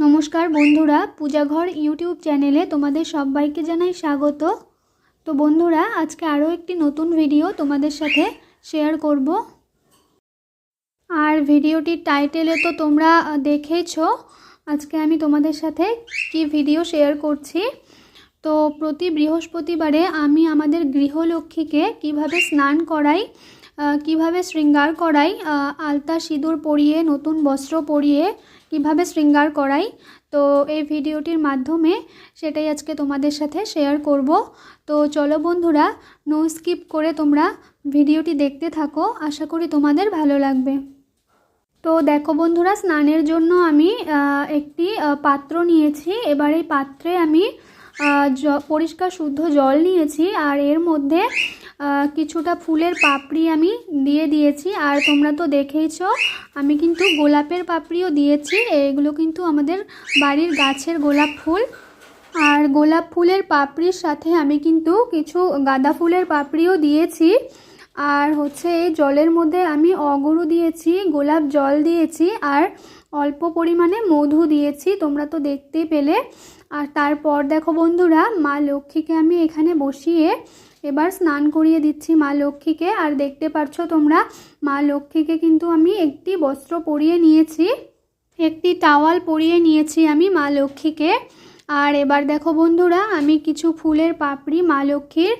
নমস্কার বন্ধুরা পূজাঘর ইউটিউব চ্যানেলে তোমাদের সবাইকে জানাই স্বাগত। তো বন্ধুরা আজকে আরও একটি নতুন ভিডিও তোমাদের সাথে শেয়ার করব। আর ভিডিওটির টাইটেলে তো তোমরা আহ, দেখেইছো আজকে আমি তোমাদের সাথে কি ভিডিও শেয়ার করছি। তো প্রতি বৃহস্পতিবারে আমি আমাদের গৃহলক্ষ্মীকে কীভাবে স্নান করাই কীভাবে শৃঙ্গার করাই আলতা সিঁদুর পরিয়ে, নতুন বস্ত্র পরিয়ে কীভাবে শৃঙ্গার করাই? তো এই ভিডিওটির মাধ্যমে সেটাই আজকে তোমাদের সাথে শেয়ার করব। তো চলো বন্ধুরা নো স্কিপ করে তোমরা ভিডিওটি দেখতে থাকো। আশা করি তোমাদের ভালো লাগবে। তো দেখো বন্ধুরা, স্নানের জন্য আমি একটি পাত্র নিয়েছি। এবার এই পাত্রে আমি পরিষ্কার শুদ্ধ জল নিয়েছি। আর এর মধ্যে কিছুটা ফুলের পাপড়ি আমি দিয়ে দিয়েছি। আর তোমরা তো দেখেইছো, আমি কিন্তু গোলাপের পাপড়িও দিয়েছি। এগুলো কিন্তু আমাদের বাড়ির গাছের গোলাপ ফুল। আর গোলাপ ফুলের পাপড়ির সাথে আমি কিন্তু কিছু গাঁদা ফুলের পাপড়িও দিয়েছি। আর হচ্ছে এই জলের মধ্যে আমি অগরু দিয়েছি, গোলাপ জল দিয়েছি, আর অল্প পরিমাণে মধু দিয়েছি। তোমরা তো দেখতেই পেলে। আর তারপর দেখো বন্ধুরা, মা লক্ষ্মীকে আমি এখানে বসিয়ে এবার স্নান করিয়ে দিচ্ছি মা লক্ষ্মীকে। আর দেখতে পারছ তোমরা, মা লক্ষ্মীকে কিন্তু আমি একটি বস্ত্র পরিয়ে নিয়েছি। একটি টাওয়াল পরিয়ে নিয়েছি আমি মা লক্ষ্মীকে। আর এবার দেখো বন্ধুরা, আমি কিছু ফুলের পাপড়ি মা লক্ষ্মীর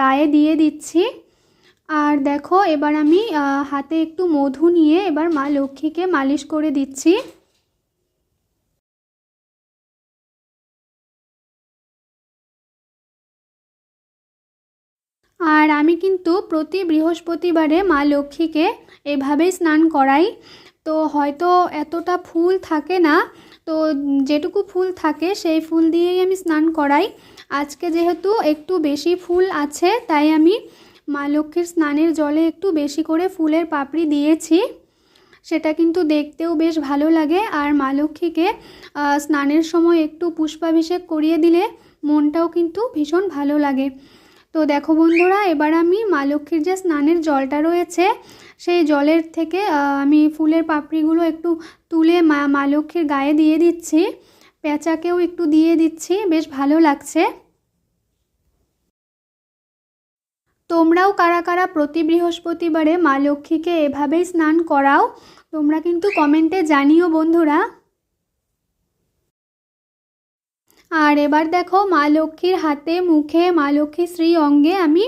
গায়ে দিয়ে দিচ্ছি। আর দেখো, এবার আমি হাতে একটু মধু নিয়ে এবার মা লক্ষ্মীকে মালিশ করে দিচ্ছি। আর আমি কিন্তু প্রতি বৃহস্পতিবারে মা লক্ষ্মীকে এভাবেই স্নান করাই। তো হয়তো এতটা ফুল থাকে না, তো যেটুকু ফুল থাকে সেই ফুল দিয়েই আমি স্নান করাই। আজকে যেহেতু একটু বেশি ফুল আছে, তাই আমি মা লক্ষ্মীর স্নানের জলে একটু বেশি করে ফুলের পাপড়ি দিয়েছি। সেটা কিন্তু দেখতেও বেশ ভালো লাগে। আর মা লক্ষ্মীকে স্নানের সময় একটু পুষ্পাভিষেক করিয়ে দিলে মনটাও কিন্তু ভীষণ ভালো লাগে। তো দেখো বন্ধুরা, এবার আমি মা লক্ষ্মীর যে স্নানের জলটা রয়েছে, সেই জলের থেকে আমি ফুলের পাপড়িগুলো একটু তুলে মা মা লক্ষ্মীর গায়ে দিয়ে দিচ্ছি। পেঁচাকেও একটু দিয়ে দিচ্ছি, বেশ ভালো লাগছে। তোমরাও কারা কারা প্রতি বৃহস্পতিবারে মা লক্ষ্মীকে এভাবেই স্নান করাও, তোমরা কিন্তু কমেন্টে জানিও বন্ধুরা। আর এবার দেখো মা লক্ষ্মীর হাতে, মুখে মা লক্ষ্মীর শ্রী অঙ্গে আমি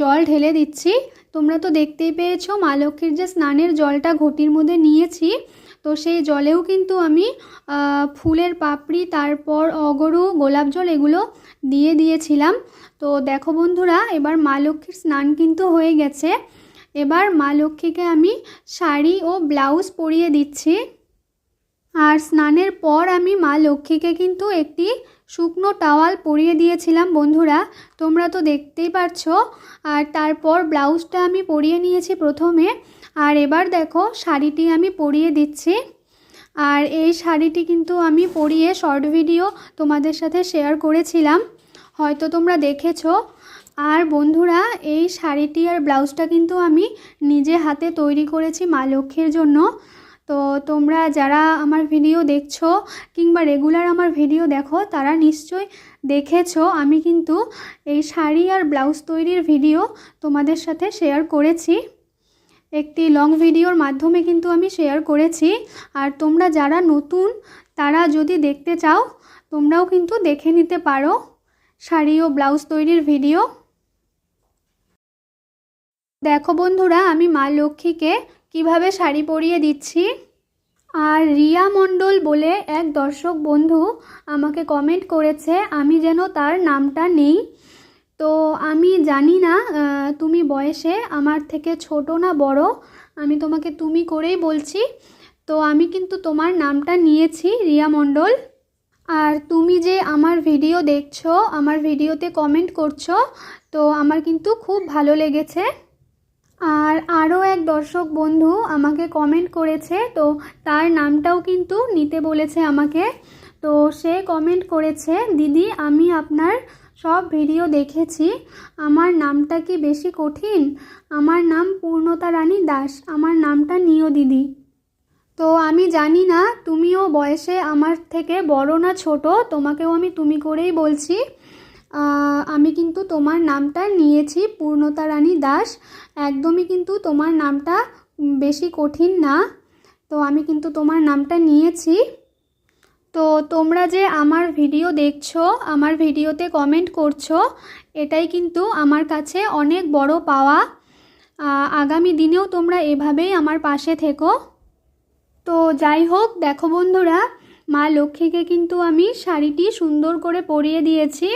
জল ঢেলে দিচ্ছি। তোমরা তো দেখতেই পেয়েছ মা লক্ষ্মীর যে স্নানের জলটা ঘটির মধ্যে নিয়েছি। তো সেই জলেও কিন্তু আমি ফুলের পাপড়ি, তারপর অগরু, গোলাপ জল এগুলো দিয়ে দিয়েছিলাম। তো দেখো বন্ধুরা, এবার মা লক্ষ্মীর স্নান কিন্তু হয়ে গেছে। এবার মা লক্ষ্মীকে আমি শাড়ি ও ব্লাউজ পরিয়ে দিচ্ছি। আর স্নানের পর আমি মা লক্ষ্মীকে কিন্তু একটি শুকনো টাওয়াল পরিয়ে দিয়েছিলাম, বন্ধুরা। তোমরা তো দেখতেই পারছ। আর তারপর ব্লাউজটা আমি পরিয়ে নিয়েছি প্রথমে। আর এবার দেখো, শাড়িটি আমি পরিয়ে দিচ্ছি। আর এই শাড়িটি কিন্তু আমি পরিয়ে শর্ট ভিডিও তোমাদের সাথে শেয়ার করেছিলাম। হয়তো তোমরা দেখেছ। আর বন্ধুরা, এই শাড়িটি আর ব্লাউজটা কিন্তু আমি নিজে হাতে তৈরি করেছি মা লক্ষ্মীর জন্য। তো তোমরা যারা আমার ভিডিও দেখছ কিংবা রেগুলার আমার ভিডিও দেখো, তারা নিশ্চয়ই দেখেছ। আমি কিন্তু এই শাড়ি আর ব্লাউজ তৈরির ভিডিও তোমাদের সাথে শেয়ার করেছি। একটি লং ভিডিওর মাধ্যমে কিন্তু আমি শেয়ার করেছি। আর তোমরা যারা নতুন, তারা যদি দেখতে চাও, তোমরাও কিন্তু দেখে নিতে পারো শাড়ি ও ব্লাউজ তৈরির ভিডিও। দেখো বন্ধুরা, আমি মা লক্ষ্মীকে কীভাবে শাড়ি পরিয়ে দিচ্ছি? আর রিয়া মণ্ডল বলে এক দর্শক বন্ধু আমাকে কমেন্ট করেছে, আমি যেন তার নামটা নেই। তো আমি জানি না তুমি বয়সে, আমার থেকে ছোট না বড়, আমি তোমাকে তুমি করেই বলছি। তো আমি কিন্তু তোমার নামটা নিয়েছি, রিয়া মণ্ডল। আর তুমি যে আমার ভিডিও দেখছ, আমার ভিডিওতে কমেন্ট করছ, তো আমার কিন্তু খুব ভালো লেগেছে। আর আরও এক দর্শক বন্ধু আমাকে কমেন্ট করেছে, তো তার নামটাও কিন্তু নিতে বলেছে আমাকে। তো সে কমেন্ট করেছে, দিদি, আমি আপনার সব ভিডিও দেখেছি। আমার নামটা কি বেশি কঠিন? আমার নাম পূর্ণতা রানী দাস। আমার নামটা নিও দিদি। তো আমি জানি না, তুমিও বয়সে আমার থেকে বড় না ছোট, তোমাকেও আমি তুমি করেই বলছি। আমি কিন্তু তোমার নামটা নিয়েছি পূর্ণতা রানী দাস। একদমই কিন্তু তোমার নামটা বেশি কঠিন না। তো আমি কিন্তু তোমার নামটা নিয়েছি। তো তোমরা যে আমার ভিডিও দেখছ, আমার ভিডিওতে কমেন্ট করছ, এটাই কিন্তু আমার কাছে অনেক বড় পাওয়া। আগামী দিনেও তোমরা এভাবেই আমার পাশে থেকো। তো যাই হোক, দেখো বন্ধুরা, মা লক্ষ্মীকে কিন্তু আমি শাড়িটি সুন্দর করে পরিয়ে দিয়েছি।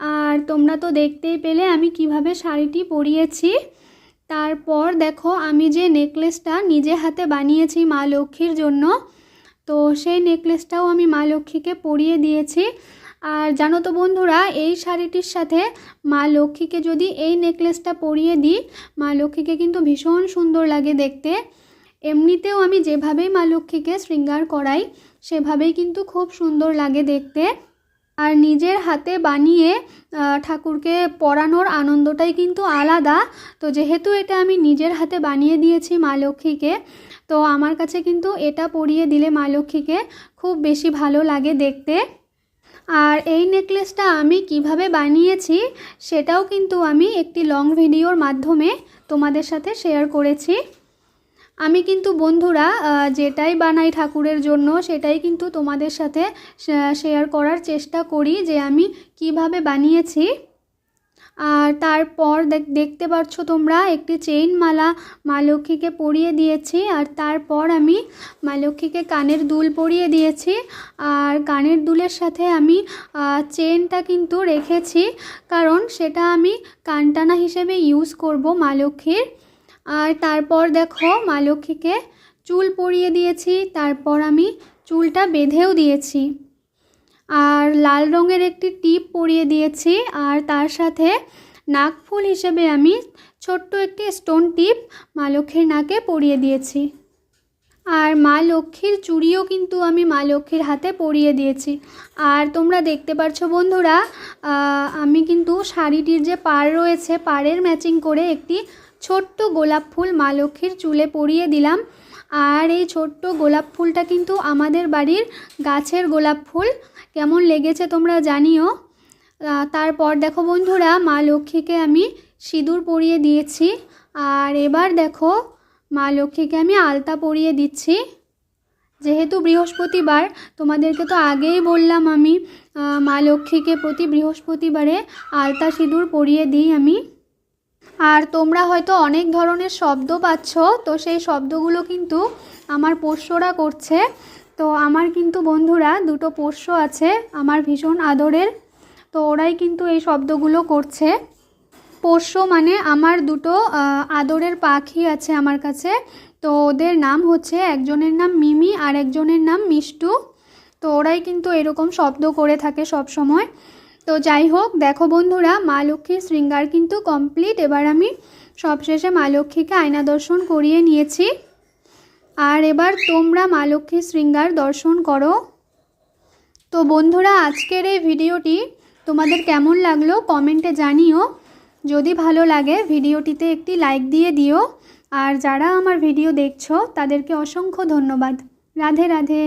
আর তোমরা তো দেখতেই পেলে আমি কীভাবে শাড়িটি পরিয়েছি। তারপর দেখো, আমি যে নেকলেসটা নিজে হাতে বানিয়েছি মা লক্ষ্মীর জন্য, তো সেই নেকলেসটাও আমি মা লক্ষ্মীকে পরিয়ে দিয়েছি। আর জানো তো বন্ধুরা, এই শাড়িটির সাথে মা লক্ষ্মীকে যদি এই নেকলেসটা পরিয়ে দিই, মা লক্ষ্মীকে কিন্তু ভীষণ সুন্দর লাগে দেখতে। এমনিতেও আমি যেভাবেই মা লক্ষ্মীকে শৃঙ্গার করাই, সেভাবেই কিন্তু খুব সুন্দর লাগে দেখতে। আর নিজের হাতে বানিয়ে ঠাকুরকে পরানোর আনন্দটাই কিন্তু আলাদা। তো যেহেতু এটা আমি নিজের হাতে বানিয়ে দিয়েছি মা লক্ষ্মীকে, তো আমার কাছে কিন্তু এটা পরিয়ে দিলে মা লক্ষ্মীকে খুব বেশি ভালো লাগে দেখতে। আর এই নেকলেসটা আমি কীভাবে বানিয়েছি, সেটাও কিন্তু আমি একটি লং ভিডিওর মাধ্যমে তোমাদের সাথে শেয়ার করেছি। আমি কিন্তু বন্ধুরা যেটাই বানাই ঠাকুরের জন্য, সেটাই কিন্তু তোমাদের সাথে শেয়ার করার চেষ্টা করি যে আমি কীভাবে বানিয়েছি। আর তারপর দেখ- দেখতে পাচ্ছ তোমরা, একটি চেইন মালা মা লক্ষ্মীকে পরিয়ে দিয়েছি, আর তারপর আমি মা লক্ষ্মীকে কানের দুল পরিয়ে দিয়েছি। আর কানের দুলের সাথে আমি চেনটা কিন্তু রেখেছি, কারণ সেটা আমি কানটানা হিসেবে ইউজ করব মা লক্ষ্মীর। আর তারপর দেখো মা লক্ষ্মীকে চুল পরিয়ে দিয়েছি, তারপর আমি চুলটা বেঁধেও দিয়েছি। আর লাল রঙের একটি টিপ পরিয়ে দিয়েছি আর তার সাথে নাকফুল হিসেবে আমি ছোট্ট একটি স্টোন টিপ মা লক্ষ্মীর নাকে পরিয়ে দিয়েছি। আর মা লক্ষ্মীর চুড়িও কিন্তু আমি মা লক্ষ্মীর হাতে পরিয়ে দিয়েছি। আর তোমরা দেখতে পাচ্ছ বন্ধুরা আমি কিন্তু শাড়িটির যে পাড় রয়েছে, পাড়ের ম্যাচিং করে একটি ছোট্ট গোলাপ ফুল মা লক্ষ্মীর চুলে পরিয়ে দিলাম। আর এই ছোট্ট গোলাপ ফুলটা কিন্তু আমাদের বাড়ির গাছের গোলাপ ফুল। কেমন লেগেছে তোমরা জানিও। তারপর দেখো বন্ধুরা, মা লক্ষ্মীকে আমি সিঁদুর পরিয়ে দিয়েছি। আর এবার দেখো, মা লক্ষ্মীকে আমি আলতা পরিয়ে দিচ্ছি। যেহেতু বৃহস্পতিবার, তোমাদেরকে তো আগেই বললাম আমি মা লক্ষ্মীকে প্রতি বৃহস্পতিবারে আলতা সিঁদুর পরিয়ে দিই আমি। আর তোমরা হয়তো অনেক ধরনের শব্দ পাচ্ছ, তো সেই শব্দগুলো কিন্তু আমার পোষ্যরা করছে। তো আমার কিন্তু বন্ধুরা দুটো পোষ্য আছে, আমার ভীষণ আদরের, তো ওরাই কিন্তু এই শব্দগুলো করছে। পোষ্য মানে আমার দুটো আদরের পাখি আছে আমার কাছে, তো ওদের নাম হচ্ছে, একজনের নাম মিমি আর একজনের নাম মিষ্টু। তো ওরাই কিন্তু এরকম শব্দ করে থাকে সব সময় তো যাই হোক, দেখো বন্ধুরা, মা লক্ষ্মীর শৃঙ্গার কিন্তু কমপ্লিট এবার আমি সবশেষে মা লক্ষ্মীকে আয়না দর্শন করিয়ে নিয়েছি। আর এবার তোমরা মা লক্ষ্মীর শৃঙ্গার দর্শন করো। তো বন্ধুরা, আজকের এই ভিডিওটি তোমাদের কেমন লাগল কমেন্টে জানিও। যদি ভালো লাগে, ভিডিওটিতে একটি লাইক দিয়ে দিও। আর যারা আমার ভিডিও দেখছ, তাদেরকে অসংখ্য ধন্যবাদ। রাধে রাধে।